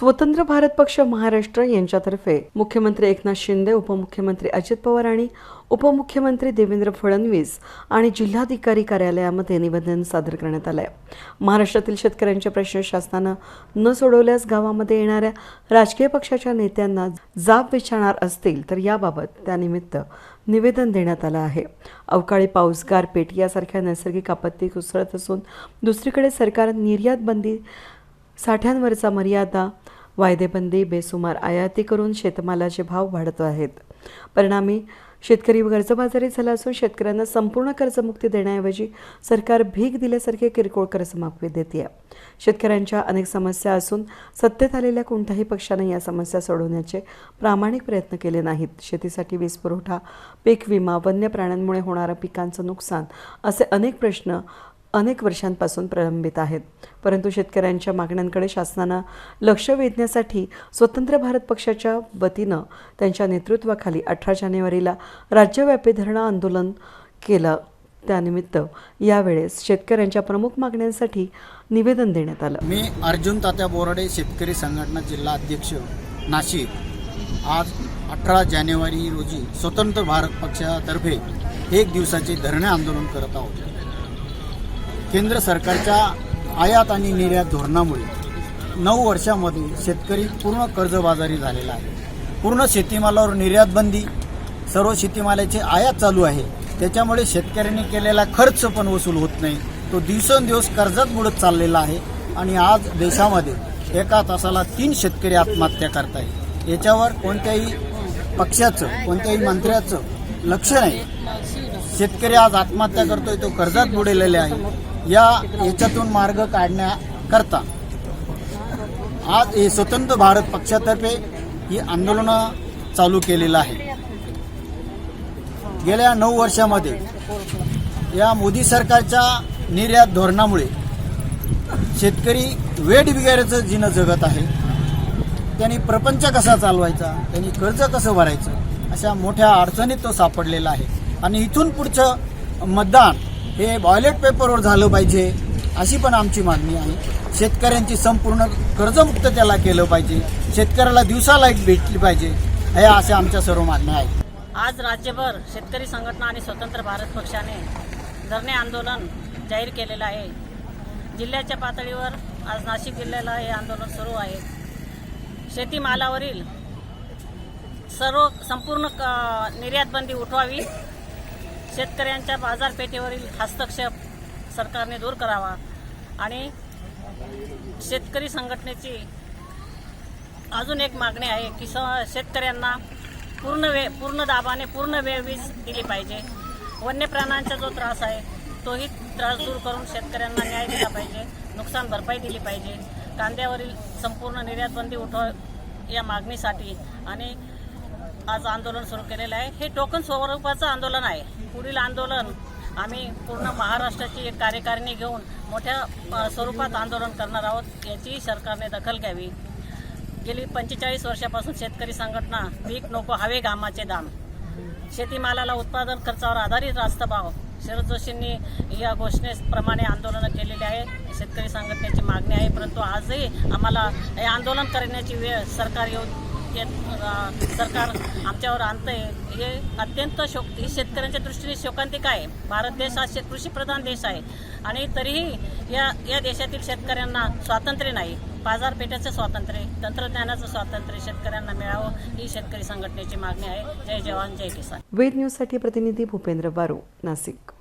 स्वतंत्र भारत पक्ष महाराष्ट्र यांच्यातर्फे मुख्यमंत्री एकनाथ शिंदे उपमुख्यमंत्री अजित पवार आणि उपमुख्यमंत्री देवेंद्र फडणवीस आणि जिल्हाधिकारी कार्यालयामध्ये निवेदन सादर करण्यात आलं आहे महाराष्ट्रातील शेतकऱ्यांचे प्रश्न शासनानं न सोडवल्यास गावामध्ये येणाऱ्या राजकीय पक्षाच्या नेत्यांना जाब विचारणार असतील तर याबाबत त्यानिमित्त निवेदन देण्यात आलं आहे. अवकाळी पाऊस गारपीट यासारख्या नैसर्गिक आपत्ती उसळत असून दुसरीकडे सरकार निर्यात बंदी साठ्यांवरचा मर्यादा वायदेबंदी बेसुमार आयाती करून शेतमालाचे भाव वाढत आहेत. परिणामी शेतकरी कर्जबाजारी झाला असून शेतकऱ्यांना संपूर्ण कर्जमुक्ती देण्याऐवजी सरकार भीक दिल्यासारखे किरकोळ कर्जमाफी देते शेतकऱ्यांच्या अनेक समस्या असून सत्तेत आलेल्या कोणत्याही पक्षाने या समस्या सोडवण्याचे प्रामाणिक प्रयत्न केले नाहीत. शेतीसाठी वीज पुरवठा पीक विमा वन्य प्राण्यांमुळे होणारं पिकांचं नुकसान असे अनेक प्रश्न अनेक वर्षांपासून प्रलंबित आहेत. परंतु शेतकऱ्यांच्या मागण्यांकडे शासनानं लक्ष वेधण्यासाठी स्वतंत्र भारत पक्षाच्या वतीनं त्यांच्या नेतृत्वाखाली अठरा जानेवारीला राज्यव्यापी धरणं आंदोलन केलं. त्यानिमित्त यावेळेस शेतकऱ्यांच्या प्रमुख मागण्यांसाठी निवेदन देण्यात आलं. मी अर्जुन तात्या बोराडे शेतकरी संघटना जिल्हा अध्यक्ष नाशिक. आज अठरा जानेवारी रोजी स्वतंत्र भारत पक्षातर्फे एक दिवसाचे धरणे आंदोलन करत आहोत. केंद्र सरकारच्या आयात आणि निर्यात धोरणामुळे नऊ वर्षामध्ये शेतकरी पूर्ण कर्जबाजारी झालेला आहे. पूर्ण शेतीमालावर निर्यात बंदी सर्व शेतीमालाची आयात चालू आहे. त्याच्यामुळे शेतकऱ्यांनी केलेला खर्च पण वसूल होत नाही. तो दिवसेंदिवस कर्जात बुडत चाललेला आहे आणि आज देशामध्ये एका तासाला तीन शेतकरी आत्महत्या करतायत. याच्यावर कोणत्याही पक्षाचं कोणत्याही मंत्र्याचं लक्ष नाही. शेतकरी आज आत्महत्या करतोय तो कर्जात बुडलेले आहे. या याच्यातून मार्ग काढण्याकरता आज हे स्वतंत्र भारत पक्षातर्फे ही आंदोलनं चालू केलेलं आहे. गेल्या नऊ वर्षामध्ये या मोदी सरकारच्या निर्यात धोरणामुळे शेतकरी वेट बिगाऱ्याचं जिनं जगत आहे. त्यांनी प्रपंच कसा चालवायचा त्यांनी कर्ज कसं भरायचं अशा मोठ्या अडचणीत तो सापडलेला आहे. आणि इथून पुढचं मतदान हे बॉयलेट पेपरवर झालं पाहिजे अशी पण आमची मागणी आहे. शेतकऱ्यांची संपूर्ण कर्जमुक्त त्याला केलं पाहिजे. शेतकऱ्याला दिवसा लाइट भेटली पाहिजे हे अशा आमच्या सर्व मागण्या आहेत. आज राज्यभर शेतकरी संघटना आणि स्वतंत्र भारत पक्षाने धरणे आंदोलन जाहीर केलेलं आहे. जिल्ह्याच्या पातळीवर आज नाशिक जिल्ह्याला हे आंदोलन सुरू आहे. शेतीमालावरील सर्व संपूर्ण निर्यातबंदी उठवावी शेतकऱ्यांच्या बाजारपेठेवरील हस्तक्षेप सरकारने दूर करावा आणि शेतकरी संघटनेची अजून एक मागणी आहे की स शेतकऱ्यांना पूर्ण वे पूर्ण दाबाने पूर्ण वेळ वीज दिली पाहिजे. वन्य प्राण्यांचा जो त्रास आहे तोही त्रास दूर करून शेतकऱ्यांना न्याय दिला पाहिजे नुकसान भरपाई दिली पाहिजे. कांद्यावरील संपूर्ण निर्यातबंदी उठव या मागणीसाठी आणि आज आंदोलन सुरू केलेलं आहे. हे टोकन स्वरूपाचं आंदोलन आहे. पुढील आंदोलन आम्ही पूर्ण महाराष्ट्राची एक कार्यकारिणी घेऊन मोठ्या स्वरूपात आंदोलन करणार आहोत याची सरकारने दखल घ्यावी. गेली पंचेचाळीस वर्षापासून शेतकरी संघटना पीक नको हवे घामाचे दाम. शेतीमालाला उत्पादन खर्चावर आधारित रास्त भाव. शरद जोशींनी या घोषणेप्रमाणे आंदोलनं केलेली आहे. शेतकरी संघटनेची मागणी आहे परंतु आजही आम्हाला हे आंदोलन करण्याची वेळ सरकार येऊन केंद्र सरकार आमच्यावर आणतंय हे अत्यंत शोक ही शेतकऱ्यांच्या दृष्टीने शोकांतिक आहे. भारत देश हा शे कृषीप्रधान देश आहे. आणि तरीही या या देशातील शेतकऱ्यांना स्वातंत्र्य नाही. बाजारपेठेचं स्वातंत्र्य तंत्रज्ञानाचं स्वातंत्र्य शेतकऱ्यांना मिळावं ही शेतकरी संघटनेची मागणी आहे. जय जवान जय किसान. वेद न्यूजसाठी प्रतिनिधी भूपेंद्र बारू नाशिक.